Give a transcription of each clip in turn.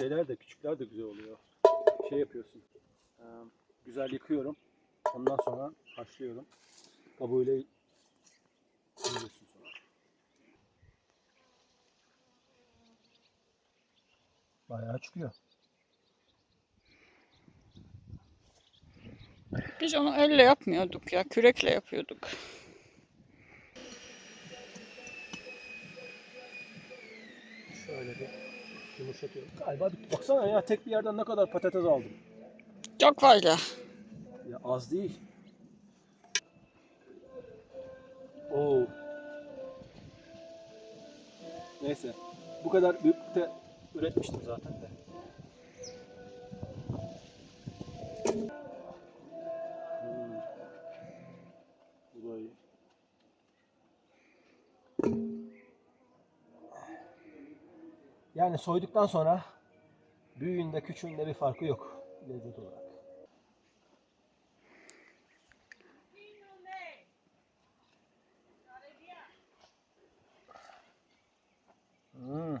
şeyler de küçükler de güzel oluyor. Şey yapıyorsun. e, güzel yıkıyorum. Ondan sonra haşlıyorum. Kabuğuyla yiyorsun sonra. Bayağı çıkıyor. Biz onu elle yapmıyorduk ya. Kürekle yapıyorduk. Şöyle bir yumuşatıyorum. Galiba bitti. Baksana ya tek bir yerden ne kadar patates aldım. Çok fazla. Ya az değil. Oo. Neyse. Bu kadar büyüklükte üretmiştim zaten de. Yani soyduktan sonra büyüğünde küçüğünde bir farkı yok lezzet olarak. Hmm.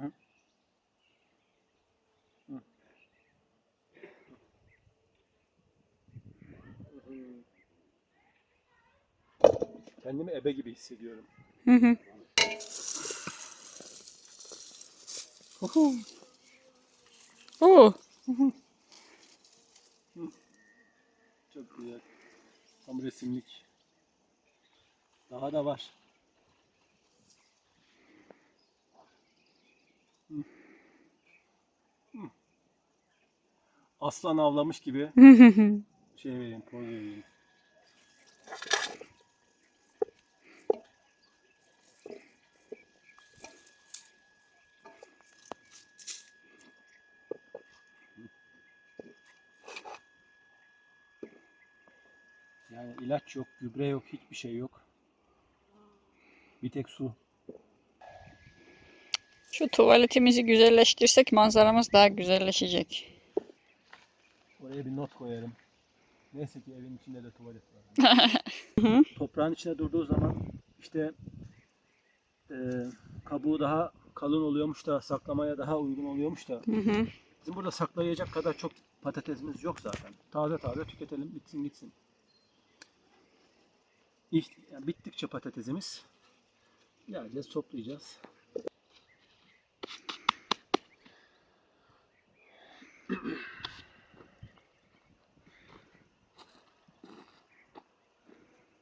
Hı. Hı. Kendimi ebe gibi hissediyorum. Hı hı. Uhu. Oo. Çok güzel. Tam resimlik. Daha da var. Aslan avlamış gibi şey vereyim, poz vereyim. Yani ilaç yok, gübre yok, hiçbir şey yok. Bir tek su. Şu tuvaletimizi güzelleştirsek manzaramız daha güzelleşecek. Oraya bir not koyarım. Neyse ki evin içinde de tuvalet var. Toprağın içinde durduğu zaman işte e, kabuğu daha kalın oluyormuş da saklamaya daha uygun oluyormuş da bizim burada saklayacak kadar çok patatesimiz yok zaten. Taze taze tüketelim bitsin gitsin. Bittikçe patatesimiz geleceğiz toplayacağız.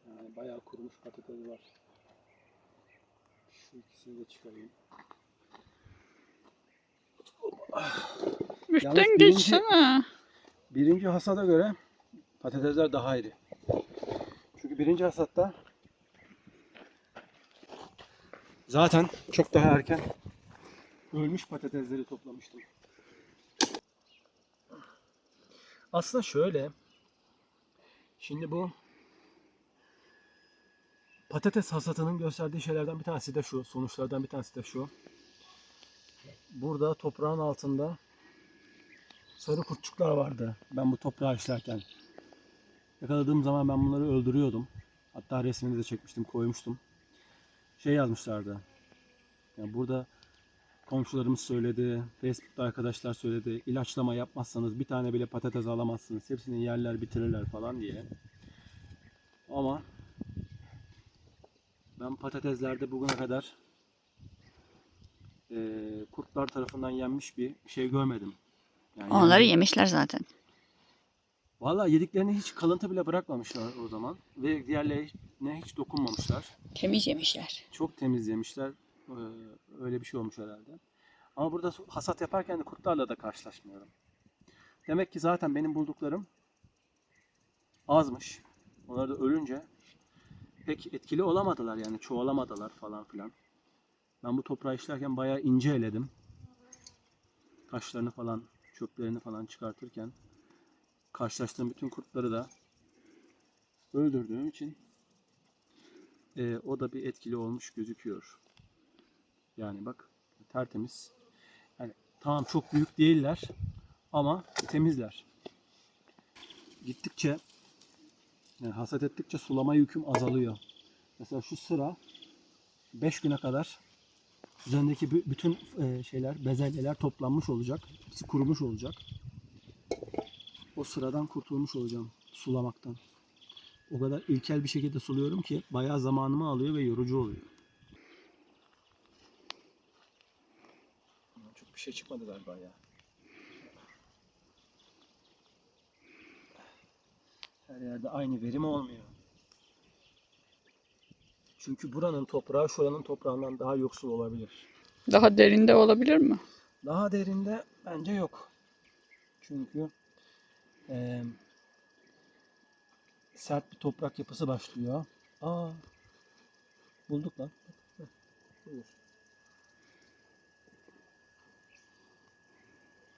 Yani bayağı kurumuş patates var. Şu ikisini de çıkarayım. Üstten geçsene. Birinci hasada göre patatesler daha iri. Çünkü birinci hasatta zaten çok daha erken ölmüş patatesleri toplamıştım. Aslında şöyle. Şimdi bu patates hasatının gösterdiği şeylerden bir tanesi de şu. Sonuçlardan bir tanesi de şu. Burada toprağın altında sarı kurtçuklar vardı. Ben bu toprağı işlerken. Yakaladığım zaman ben bunları öldürüyordum. Hatta resmini de çekmiştim, koymuştum. Şey yazmışlardı. Yani burada komşularımız söyledi, Facebook'ta arkadaşlar söyledi. İlaçlama yapmazsanız bir tane bile patates alamazsınız. Hepsini yerler, bitirirler falan diye. Ama ben patateslerde bugüne kadar eee, kurtlar tarafından yenmiş bir şey görmedim. Yani Onları yemişler zaten. Valla yediklerini hiç kalıntı bile bırakmamışlar o zaman. Ve diğerlerine hiç dokunmamışlar. Temiz yemişler. Çok temiz yemişler. Ee, Öyle bir şey olmuş herhalde. Ama burada hasat yaparken de kurtlarla da karşılaşmıyorum. Demek ki zaten benim bulduklarım azmış. Onlar da ölünce pek etkili olamadılar yani çoğalamadılar falan filan. Ben bu toprağı işlerken bayağı ince eledim. Taşlarını falan, çöplerini falan çıkartırken karşılaştığım bütün kurtları da öldürdüğüm için e, o da bir etkili olmuş gözüküyor. Yani bak tertemiz. Yani tamam çok büyük değiller ama temizler. Gittikçe yani hasat ettikçe sulama yüküm azalıyor. Mesela şu sıra 5 güne kadar Üzerindeki bü- bütün e, şeyler, bezelyeler toplanmış olacak. Hepsi kurumuş olacak. O sıradan kurtulmuş olacağım sulamaktan. O kadar ilkel bir şekilde suluyorum ki bayağı zamanımı alıyor ve yorucu oluyor. Çok bir şey çıkmadı galiba ya. Her yerde aynı verim olmuyor. Çünkü buranın toprağı şuranın toprağından daha yoksul olabilir. Daha derinde olabilir mi? Daha derinde bence yok. Çünkü eee, sert bir toprak yapısı başlıyor. Aa, bulduk lan.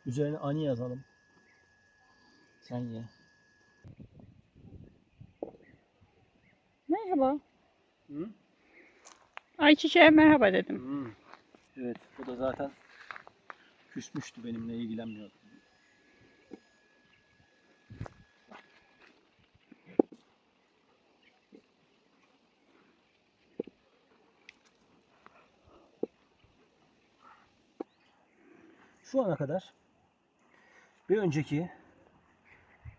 Üzerine ani yazalım. Sen ye. Merhaba. Hı? Ayçiçeğe merhaba dedim. Hmm. Evet, bu da zaten küsmüştü benimle ilgilenmiyordu. Şu ana kadar bir önceki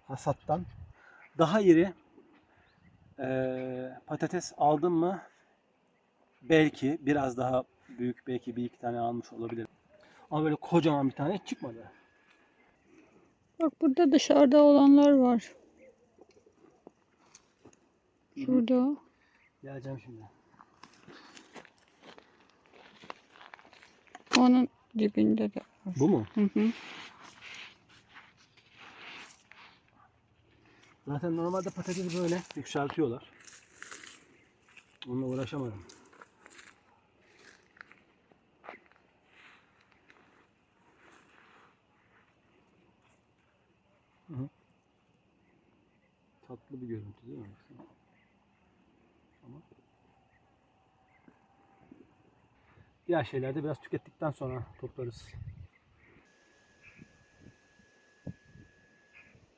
hasattan daha iri eee, patates aldım mı belki biraz daha büyük belki bir iki tane almış olabilirim. Ama böyle kocaman bir tane hiç çıkmadı. Bak burada dışarıda olanlar var. Şurada. Geleceğim şimdi. Onun dibinde de. Bu mu? Hı hı. Zaten normalde patatesi böyle yükseltiyorlar. Onunla uğraşamadım. Hı hı. Tatlı bir görüntü değil mi? Ama diğer şeylerde biraz tükettikten sonra toplarız.